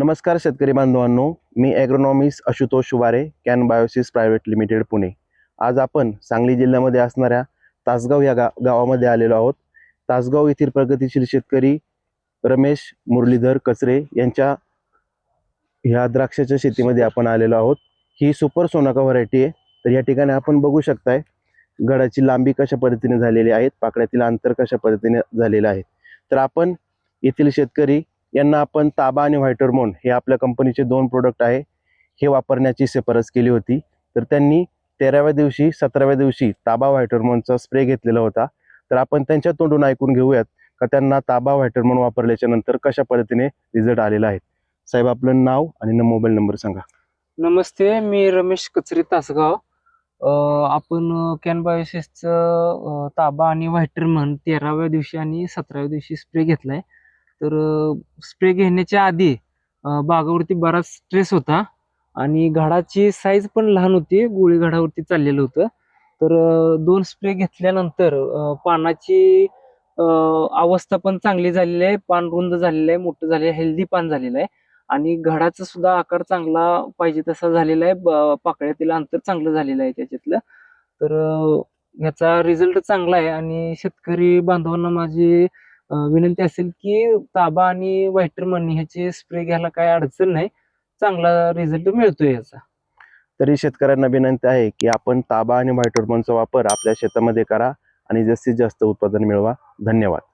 नमस्कार शेतकरी बांधवांनो मी agronomist Ashutosh Shuware Kan Biosys private limited Pune. आज आपण सांगली जिल्ह्यामध्ये असणाऱ्या तासगाव या गा गावामध्ये आलेलो आहोत. तासगाव येथील प्रगतीशील शेतकरी रमेश मुरलीधर कचरे यांच्या ह्या द्राक्षाच्या शेतीमध्ये आपण आलेलो आहोत. ही सुपर सोनाका व्हरायटी आहे. तर या ठिकाणी आपण बघू शकताय गडाची लांबी कशा पद्धतीने झालेली आहेत पाकळ्यातील अंतर कशा पद्धतीने झालेलं आहे. तर आपण येथील शेतकरी यांना आपण ताबा आणि व्हायटरमोन हे आपल्या कंपनीचे दोन प्रोडक्ट आहे हे वापरण्याची शिफारस केली होती. तर त्यांनी तेराव्या दिवशी सतराव्या दिवशी ताबा व्हायटरमोनचा स्प्रे घेतलेला होता. तर आपण त्यांच्या तोंडून ऐकून घेऊयात का त्यांना ताबा व्हायटरमोन वापरल्याच्या नंतर कशा पद्धतीने रिझल्ट आलेला आहे. साहेब आपलं नाव आणि न मोबाईल नंबर सांगा. नमस्ते मी रमेश कचरी तासगाव. आपण कॅनबायोसिसचं ताबा आणि व्हायटरमन तेराव्या दिवशी आणि सतराव्या दिवशी स्प्रे घेतलाय. तर स्प्रे घेण्याच्या आधी बागावरती बराच स्ट्रेस होता आणि घडाची साईज पण लहान होती गोळी घडावरती चाललेलं होतं. तर दोन स्प्रे घेतल्यानंतर पानाची अवस्था पण चांगली झालेली आहे पान रुंद झालेलं आहे मोठं झालेलं आहे हेल्दी पान झालेलं आहे आणि घडाचा सुद्धा आकार चांगला पाहिजे तसा झालेला आहे पाकळ्यातील अंतर चांगलं झालेलं आहे त्याच्यातलं. तर ह्याचा रिझल्ट चांगला आहे आणि शेतकरी बांधवांना माझी विनंती असेल की ताबा आणि व्हायटर मनी ह्याचे स्प्रे घ्यायला काय अडचण नाही. चांगला रिझल्ट मिळतोय याचा. तरी शेतकऱ्यांना विनंती आहे की आपण ताबा आणि व्हायटरमोनचा वापर आपल्या शेतामध्ये करा आणि जास्तीत जास्त उत्पादन मिळवा. धन्यवाद.